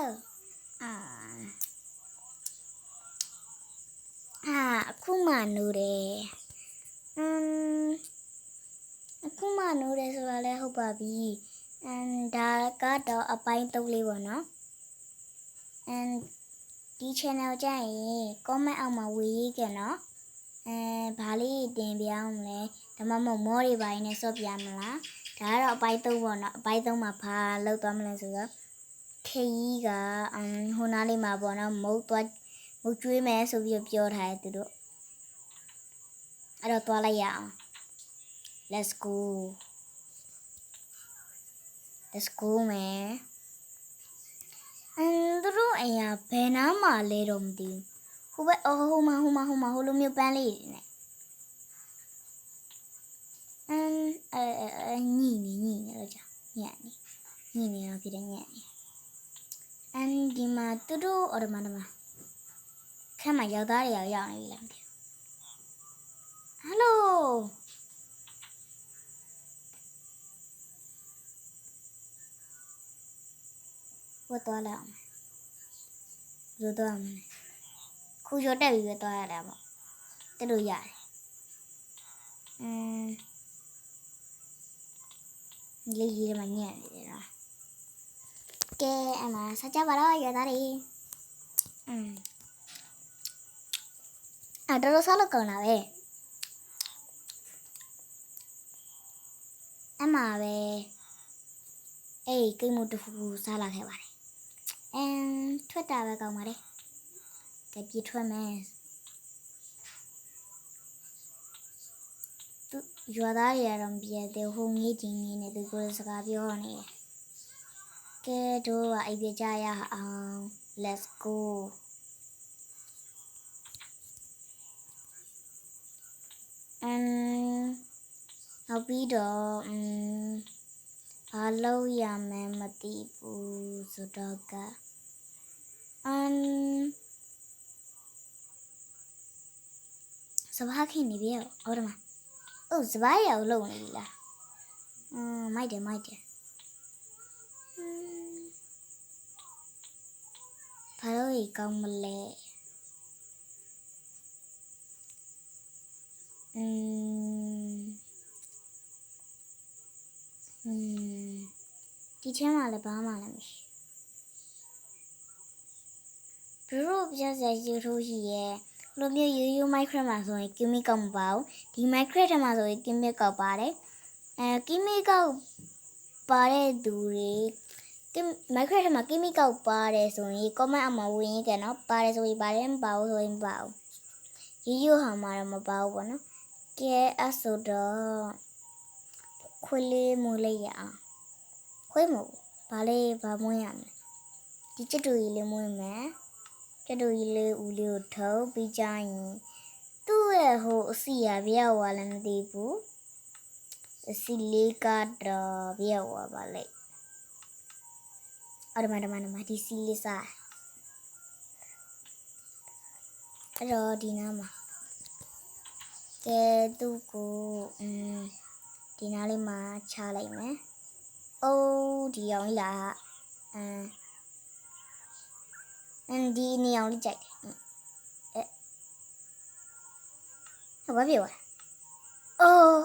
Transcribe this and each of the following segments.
hello အာအာအခုမှနိုးတယ်อืมအခုမှနိုးတယ်ဆိုတာလည်းဟုတ်ပါပြီအမ်ဒါကတော့အပိုင်း၃လေးပေါ့နော်အမ်ဒီ channel ကြရင် comment အောက်မှာဝေရေးကြနော်အဲဘာလေးတင်ပြအောင်မလဲဒါမှမဟုတ်မောတွေပိုင်းနဲ့ဆော့ပြမလားဒါကတော့အပိုင်း၃ပေါ့နော်အပိုင်း၃မှာဘာလောက်သွားမလဲဆိုတော့ ခေကြီးကအမ်ဟိုနားလေးမှာပေါ့နော်မုတ်သွားမုတ်ကျွေးမယ်ဆိုပြီးတော့ပြောထားတယ်သူတို့အဲ့တော့သွားလိုက်ရအောင် let's go let's go man အမ်သူတို့အရာဘယ်နားမှာလဲတော့မသိဘူးဟိုဘက်အော်ဟိုမှာဟိုမှာဟိုမှာဟိုလိုမျိုးပန်းလေးတွေနဲ့အမ်အဲအဲအဲညိနေညိနေတော့ကြာညံ့နေညိနေတော့ဖြစ်တယ်ညံ့နေ အမ်ဒီမှာသူတို့အော်ဒီမှာဒီမှာခက်မှာရောက်သားတွေရောက်ရောက်နေပြီလားမသိဘူးဟယ်လိုဝတ်သွားလိုက်အောင်ဘယ်လိုသွားမလဲခုကျော်တက်ပြီးပဲသွားရတယ်ပေါ့တက်လို့ရတယ်အမ်လေးကြီးတွေမှာညံ့နေတယ်နော် ကဲအမဆက်ကြပါတော့ရွယ်သားတွေอืมအတော်တော်ဆောက်လောက်ကောင်းလာပဲအမပဲအေးကိမတဖူစားလာခဲ့ပါတယ်အမ်ထွက်တာပဲကောင်းပါတယ်ကြပြထွက်မယ်သူရွာသားတွေကတော့ပြတဲ့ဟိုငေးကြီးငေးနဲ့သူကိုစကားပြောနေတယ် ကဲတို့ကအိပ်ပြကြရအောင် let's go အမ်နောက်ပြီးတော့အမ်ဘာလုပ်ရမလဲမသိဘူးဆိုတော့ကအမ်စဘာခင်နေပြီအော်ဒီမှာအိုးစဘာရအောင်လုပ်နေပြီလားအမ်မိုက်တယ်မိုက်တယ်အမ် ဘာလို့ရကောင်းမလဲอืมอืมဒီထဲမှာလည်းဘာမှလည်းမရှိဘူးဘရိုပြဆက်ယူထိုးရှိရဲ့လိုမျိုးရိုးရိုး micro မှာဆိုရင်ကင်းမီကောက်မပါဘူးဒီ micro ထဲမှာဆိုရင်ကင်းမီကောက်ပါတယ်အဲကင်းမီကောက်ပါတဲ့သူတွေ ကင်း micro ထဲမှာကင်းမီကောက်ပါတယ်ဆိုရင် comment အမှာဝင်ရင်ကနော်ပါတယ်ဆိုရင်ပါတယ်မပါဘူးဆိုရင်မပါဘူးရိုးရိုးဟာမှာတော့မပါဘူးပေါ့နော်ကဲအဲ့ဆိုတော့ခွေးလေးမွေးလိုက်ရအောင်ခွေးမဟုတ်ဘာလေးဘာမွေးရမလဲဒီချစ်တူကြီးလေးမွေးမယ်ချစ်တူကြီးလေးဦးလေးကိုထုတ်ပြီးကြရင်သူ့ရဲ့ဟိုအစီရပြောက်သွားလည်းမသိဘူးအစီလေးကတော့ပြောက်သွားပါလိမ့် အော်ဒီမှာဒီမှာဒီမှာဒီစီလေးစားအဲ့တော့ဒီနားမှာကဲသူ့ကိုอืมဒီနားလေးမှာချလိုက်မယ်။အိုးဒီအောင်ကြီးလားအမ်အမ်ဒီနေအောင်လေးကြိုက်တယ်။အဲဟဘာပြောလဲ။အိုး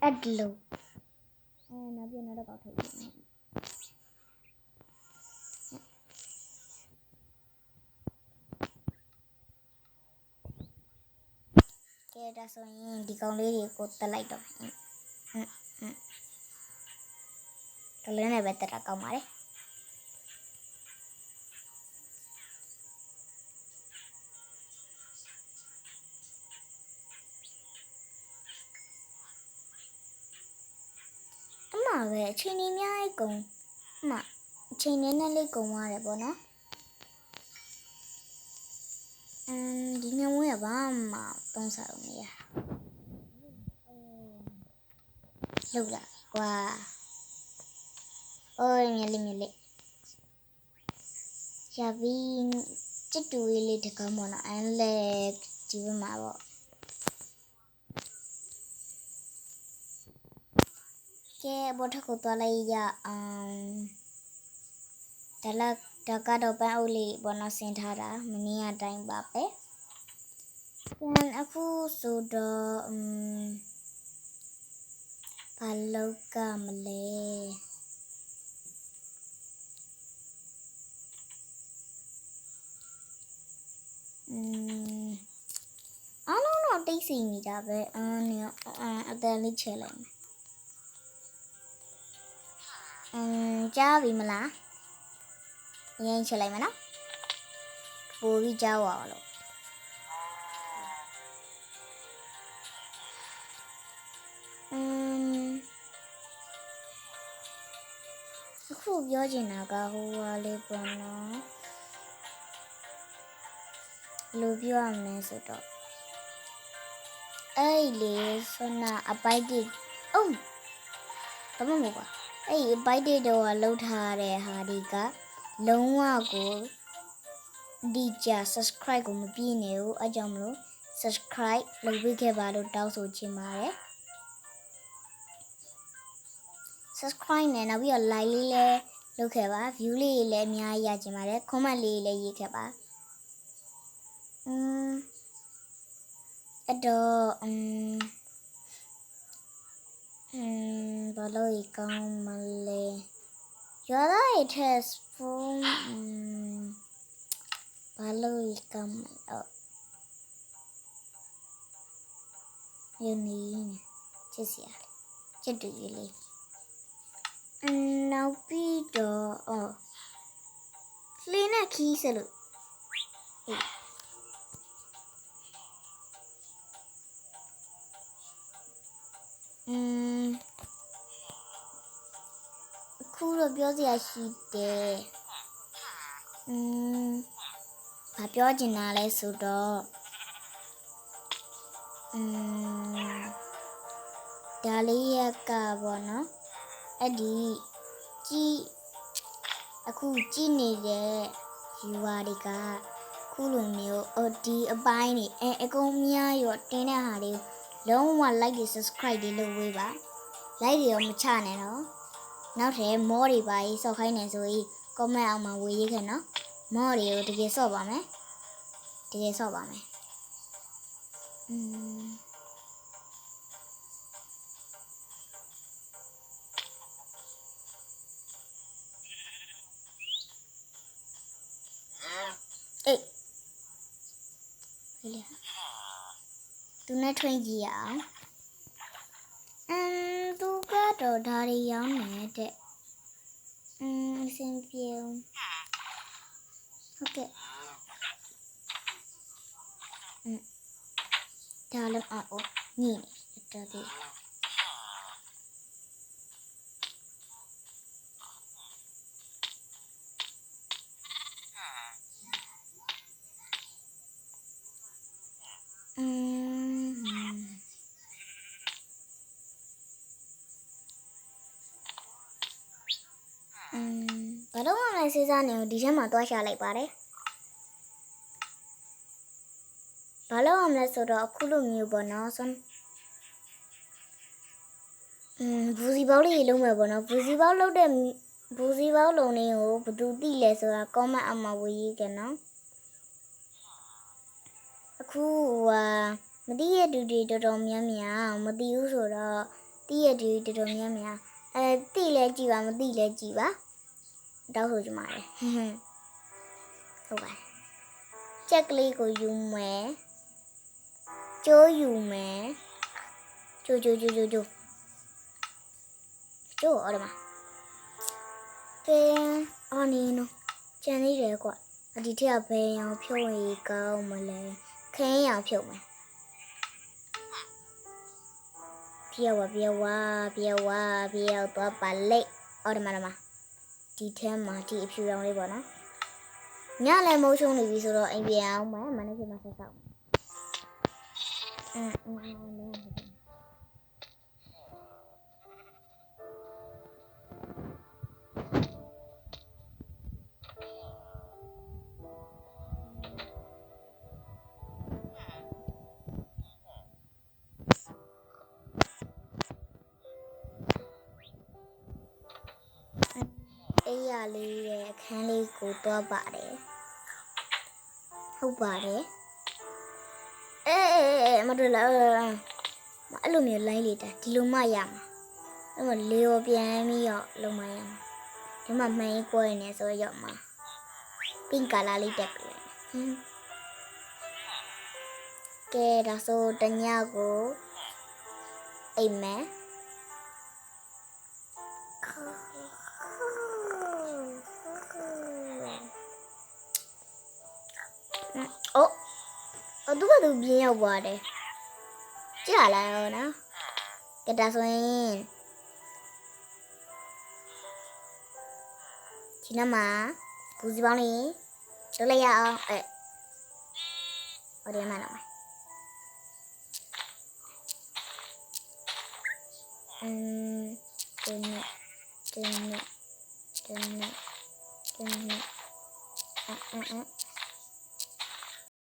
အဲ့ဒီလိုအဲနောက်ပြနောက်တော့ကောက်ထုတ်ပြီ။ ဒါဆိုရင်ဒီကောင်လေးတွေကိုတက်လိုက်တော့မယ်ဟွန်းဟွန်းကလေးနဲ့ပဲတက်တာကောင်းပါလေအမပဲအချိန်ကြီးအများကြီးကုန်အမအချိန်နည်းနည်းလေးကုန်သွားတယ်ပေါ့နော် အမ်ဒီညမွေးကဘာမှသုံးစားလို့မရလောက်လာကွာအိုးမြက်လေးမြက်လေးရပြီးချစ်တူလေးလေးတကောင်ပေါ့နော်အန်လက်ဒီဘက်မှာပေါ့ ကဲဘောထက်ကိုသွားလိုက်ရအောင် ဒါလက်ဒါကတော့ပန်းအုပ်လေးပေါ်တော့ဆင်ထားတာမင်းရတိုင်းပါပဲပြန်အခုဆိုတော့อืมဘာလောက်ကမလဲอืมအားလုံးတော့တိတ်ဆိတ်နေတာပဲအာနေအာအတန်လေးချဲလိုက်မယ်อืมကြားပြီမလားအ ရင်ချဲလိုက်မယ်နော်ပိုပြီးကြားပါအောင်လို့อืมအခုပြောချင်တာကဟိုဟာလေးပေါ့နော်ဘယ်လိုပြောရမလဲဆိုတော့အဲ့ဒီလေဆွနာအပိုက်တိအုံးဘာမှမဟုတ်ပါအဲ့ဒီအပိုက်တိတော့လှုပ်ထားတဲ့ဟာဒီက လုံးဝကိုဒီကြ subscribe ကိုမပြည့်နေဘူးအဲကြောင့်မလို့ subscribe လုပ်ပေးခဲ့ပါလို့တောင်းဆိုချင်ပါတယ် subscribe နဲ့နောက်ပြီးတော့ like လေးလည်းလုပ်ခဲ့ပါ view လေးတွေလည်းအများကြီးရချင်ပါတယ် comment လေးတွေလည်းရေးခဲ့ပါอืมအဲ့တော့อืมอืมဘာလို့ရကောင်းမလဲရလာရ không? Um, bà lời cầm ở. Yunina chia sẻ trên tự nhiên lên nào bị đỡ ở? Lên là khi sẽ được um ခီးစလို့ဟေးอืมအခုတော့ပြောစရာရှိတယ်อืมဘာပြောချင်တာလဲဆိုတော့อืมဒါလေးရက်ကပေါ့နော် အဲ့ဒီကြည်အခုကြည်နေတဲ့ viewer တွေကခုလိုမျိုးအော်ဒီအပိုင်းနေအဲအကုန်များရောတင်းတဲ့ဟာလေးလုံးဝ like တွေ subscribe တွေလုပ်ဝေးပါ like တွေရောမချနဲ့နော် နောက်ထပ်မောတွေပါရေးစောက်ခိုင်းနေဆိုရင် comment အောက်မှာဝေရေးခဲ့နော်မောတွေကိုတကယ်စော့ပါမယ်တကယ်စော့ပါမယ်อืมအေးဖေးလေသူနဲ့ထွင်ကြည့်ရအောင်အမ်သူ ကတော့ဒါတွေရောင်းနေတဲ့อืมအဆ စေးစားနေဘူးဒီထဲမှာတွားရှာလိုက်ပါတယ်ဘာလို့မှမလဲဆိုတော့အခုလိုမျိုးပေါ့နော်ဆွမ်းอืมဘူစီပေါက်လေးလုံးမယ်ပေါ့နော်ဘူစီပေါက်လုံးတဲ့ဘူစီပေါက်လုံးလေးကိုဘယ်သူသိလဲဆိုတာ comment အမှာဝေးရေးကြနော်အခုဟိုဟာမသိရတူတွေတော်တော်များများမသိဘူးဆိုတော့သိရတူတွေတော်တော်များများအဲသိလဲကြည်ပါမသိလဲကြည်ပါ တောက်ဆိုကြမှာလေဟွန်းဟွန်းဟုတ်ပါချက်ကလေးကိုယူမယ်ကျိုးယူမယ်ကျိုးကျိုးကျိုးကျိုးကျိုးကျိုးအော်ဒီမှာကဲအော်နေနော်ကြံသေးတယ်ကွာအဒီထက်ဘယ်အောင်ဖြုတ်ရင်ကောင်းမလဲခင်းအောင်ဖြုတ်မယ်ပြေဝပြေဝပြေဝပြေဝတော့ပါလိတ်အော်ဒီမှာဒီမှာ ဒီထဲမှာဒီအဖြူရောင်လေးပေါ့နော်ညလည်းမိုးရှုံးနေပြီဆိုတော့အိမ်ပြန်အောင်မယ်မနေ့ကမှဆက်ဆောက်မယ် အင်းအင်းအင်းလည်းဟုတ်တယ်အေအိယာလေးရဲ့အခန်းလေးကိုတွားပါတယ်ဟုတ်ပါတယ်အေးအေးအေးမတို့လားအဲ့လိုမျိုးလိုင်းလေးတာဒီလိုမှရမှာအဲ့မလေရောပြန်ပြီးတော့လုံမရမှာဒီမှာမှန်ရေးကွဲနေဆိုရောက်မှာပင်ကလာလေးတက်ပြလိုက်ဟင်းကဲဒါဆိုတညကိုအိမ်မယ် 我都ကသူပြင်းရောက်သွားတယ်ကြာလာရောနော်ကဲဒါဆိုရင်ဒီနမှာကူစီပေါင်းလေးလုပ်လိုက်ရအောင်အဲဟိုဒီမှာနော်อืมတင်းနဲ့တင်းနဲ့တင်းနဲ့တင်းနဲ့အအအ